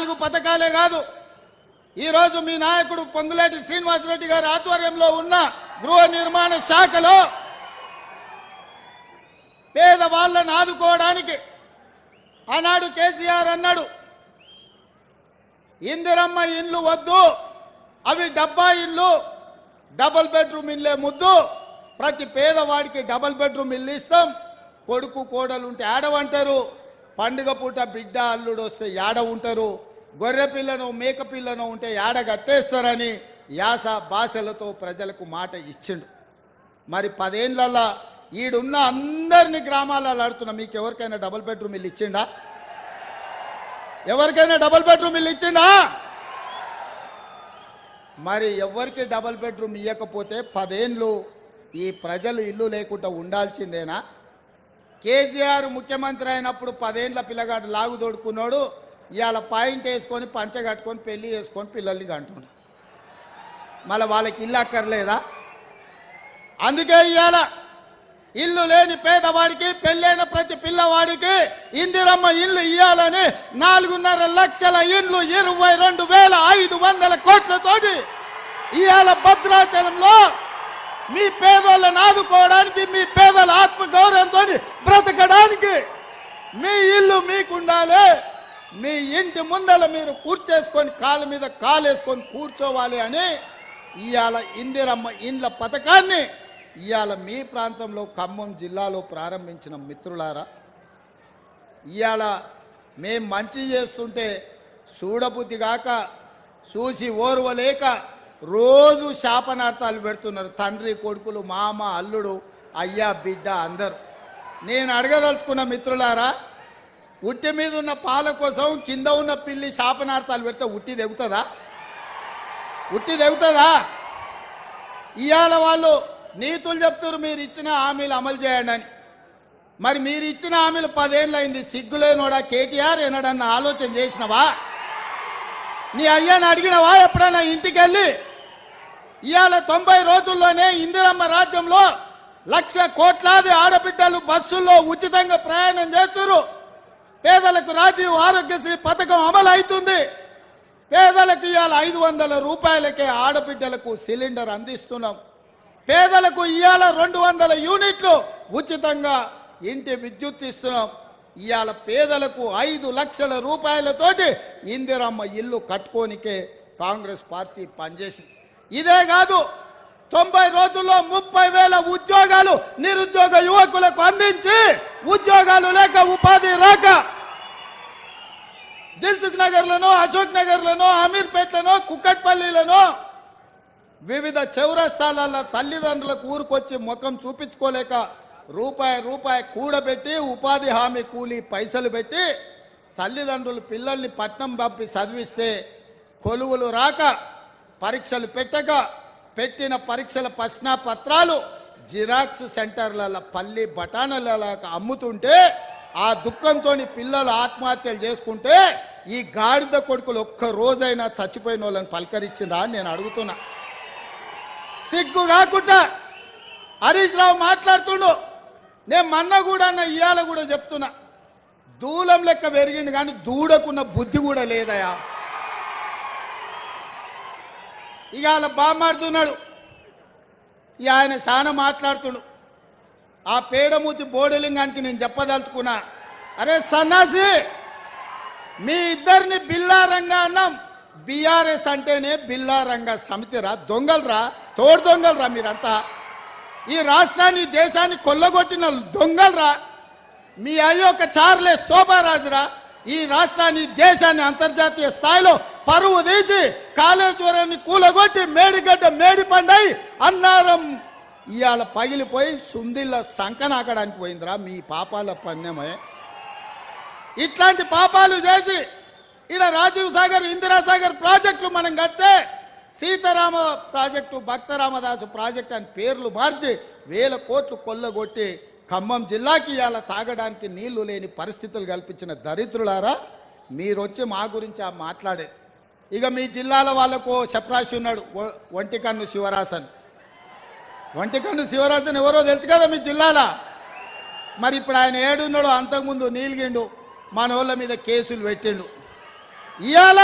నాలుగు పథకాలే కాదు. ఈరోజు మీ నాయకుడు పొంగులేటి శ్రీనివాసరెడ్డి గారి ఆధ్వర్యంలో ఉన్న గృహ నిర్మాణ శాఖలో పేదవాళ్ళను ఆదుకోవడానికి ఆనాడు కేసీఆర్ అన్నాడు ఇందిరమ్మ ఇండ్లు వద్దు అవి డబ్బా ఇల్లు డబుల్ బెడ్రూమ్ ఇల్లే ముద్దు ప్రతి పేదవాడికి డబుల్ బెడ్రూమ్ ఇల్లు ఇస్తాం కొడుకు కోడలు ఉంటే ఆడవంటారు పండుగ పూట బిడ్డ అల్లుడు వస్తే యాడ ఉంటారు గొర్రె పిల్లను మేక పిల్లను ఉంటే యాడ కట్టేస్తారని యాస భాషలతో ప్రజలకు మాట ఇచ్చిండు. మరి పదేండ్లలో ఈడున్న అందరినీ గ్రామాలలో ఆడుతున్నా మీకు ఎవరికైనా డబుల్ బెడ్రూమ్ ఇల్లు ఇచ్చిండా? ఎవరికైనా డబుల్ బెడ్రూమ్ ఇల్లు ఇచ్చిండా? మరి ఎవరికి డబుల్ బెడ్రూమ్ ఇవ్వకపోతే పదేండ్లు ఈ ప్రజలు ఇల్లు లేకుండా ఉండాల్సిందేనా? కేసీఆర్ ముఖ్యమంత్రి అయినప్పుడు పదేండ్ల పిల్లగాడు లాగు తోడుకున్నాడు ఇవాళ పాయింట్ వేసుకొని పంచ కట్టుకొని పెళ్ళి చేసుకొని పిల్లల్ని కంటున్నాడు మళ్ళీ వాళ్ళకి ఇల్లు అక్కర్లేదా? అందుకే ఇవాళ ఇల్లు లేని పేదవాడికి పెళ్ళైన ప్రతి పిల్లవాడికి ఇందిరమ్మ ఇల్లు ఇవ్వాలని నాలుగున్నర లక్షల ఇండ్లు ఇరవై రెండు వేల ఐదు వందల కోట్లతోటి ఇవాళ భద్రాచలంలో మీ పేదోళ్ళని ఆదుకోవడానికి మీ పేదల ఆత్మ గౌరవంతో బ్రతకడానికి మీ ఇల్లు మీకుండాలి. మీ ఇంటి ముందల మీరు కూర్చేసుకొని కాళ్ళ మీద కాలేసుకొని కూర్చోవాలి అని ఇవాళ ఇందిరమ్మ ఇండ్ల పథకాన్ని ఇవాళ మీ ప్రాంతంలో ఖమ్మం జిల్లాలో ప్రారంభించిన మిత్రులారా ఇవాళ మేం మంచి చేస్తుంటే చూడబుద్ధి కాక చూసి ఓర్వలేక రోజు శాపనార్థాలు పెడుతున్నారు. తండ్రి కొడుకులు మామ అల్లుడు అయ్యా బిడ్డ అందరు. నేను అడగదలుచుకున్న మిత్రులారా ఉట్టి మీద ఉన్న పాల కోసం కింద ఉన్న పిల్లి శాపనార్థాలు పెడితే ఉట్టి దెగుతుందా ఉట్టి తెగుతుందా? ఇవాళ వాళ్ళు నీతులు చెప్తారు మీరు ఇచ్చిన హామీలు అమలు చేయండి అని. మరి మీరు ఇచ్చిన హామీలు పదేళ్ళు అయింది సిగ్గులేనోడా కేటీఆర్ ఏనాడన్న ఆలోచన చేసినవా? నీ అయ్యాని అడిగినవా ఎప్పుడైనా ఇంటికి వెళ్ళి ఇవాళ తొంభై రోజుల్లోనే ఇందిరమ్మ రాజ్యంలో లక్ష కోట్లాది ఆడబిడ్డలు బస్సుల్లో ఉచితంగా ప్రయాణం చేస్తున్నారు పేదలకు రాజీవ్ ఆరోగ్యశ్రీ పథకం అమలు అవుతుంది పేదలకు ఇవాళ ఐదు వందల రూపాయలకే ఆడబిడ్డలకు సిలిండర్ అందిస్తున్నాం. పేదలకు ఇవాళ రెండు వందల యూనిట్లు ఉచితంగా ఇంటి విద్యుత్ ఇస్తున్నాం. ఇవాళ పేదలకు ఐదు లక్షల రూపాయలతోటి ఇందిరమ్మ ఇల్లు కట్టుకోనికే కాంగ్రెస్ పార్టీ పనిచేసింది. ఇదే కాదు తొంభై రోజుల్లో ముప్పై వేల ఉద్యోగాలు నిరుద్యోగ యువకులకు అందించి ఉద్యోగాలు లేక ఉపాధి రాక దిల్సుఖ్ నగర్లను అశోక్ నగర్లను అమీర్పేట్లను కుక్కట్పల్లిలను వివిధ చౌరస్థానాల తల్లిదండ్రులకు ఊరుకొచ్చి ముఖం చూపించుకోలేక రూపాయి రూపాయి కూడబెట్టి ఉపాధి హామీ కూలి పైసలు పెట్టి తల్లిదండ్రులు పిల్లల్ని పట్నం పంపి చదివిస్తే కొలువులు రాక పరీక్షలు పెట్టక పెట్టిన పరీక్షల ప్రశ్న పత్రాలు జిరాక్స్ సెంటర్లలో పల్లి బఠానలలో అమ్ముతుంటే ఆ దుఃఖంతో పిల్లలు ఆత్మహత్యలు చేసుకుంటే ఈ గాడిద కొడుకులు ఒక్క రోజైనా చచ్చిపోయిన వాళ్ళని పలకరించిందా అని నేను అడుగుతున్నా. సిగ్గు కాకుండా హరీష్ రావు మాట్లాడుతుండు. నేను మన్న కూడా అన్న ఇవాళ కూడా చెప్తున్నా. దూలం లెక్క పెరిగింది కానీ దూడకున్న బుద్ధి కూడా లేదయా? ఇక వాళ్ళ బామాడుతున్నాడు ఇక ఆయన చాలా మాట్లాడుతుండు. ఆ పేడమూతి బోడలింగానికి నేను చెప్పదలుచుకున్నా. అరే సన్నాసి మీ ఇద్దరిని బిల్లారంగా అన్నాం. బీఆర్ఎస్ అంటేనే బిల్లారంగ సమితిరా దొంగలరా తోడు దొంగలరా మీరంతా. ఈ రాష్ట్రాన్ని దేశాన్ని కొల్లగొట్టిన దొంగలరా. మీ అయ్యొక్క చార్లే శోభారాజురా. ఈ రాష్ట్రాన్ని దేశాన్ని అంతర్జాతీయ స్థాయిలో పరువు తీసి కాళేశ్వరాన్ని కూలగొట్టి మేడిగడ్డ మేడి పండై అన్నారం ఇవాళ పగిలిపోయి సుందిళ్ళ సంకనాకడానికి పోయిందిరా మీ పాపాల పన్నెమే. ఇట్లాంటి పాపాలు చేసి ఇలా రాజీవ్ సాగర్ ఇందిరాసాగర్ ప్రాజెక్టులు మనం కడితే సీతారామ ప్రాజెక్టు భక్తరామదాసు ప్రాజెక్టు అని పేర్లు మార్చి వేల కోట్లు కొల్లగొట్టి ఖమ్మం జిల్లాకి ఇవాళ తాగడానికి నీళ్ళు లేని పరిస్థితులు కల్పించిన దరిద్రులారా మీరు వచ్చి మా గురించి ఆ మాట్లాడే ఇక మీ జిల్లాల వాళ్ళకు చెప్పరాసి ఉన్నాడు ఒంటికన్ను శివరాసన్ ఒంటికన్ను శివరాసన్ ఎవరో తెలుసు కదా మీ జిల్లాల? మరి ఇప్పుడు ఆయన ఏడున్నాడు అంతకుముందు నీలిగిండు మన వాళ్ళ మీద కేసులు పెట్టిండు. ఇవాళ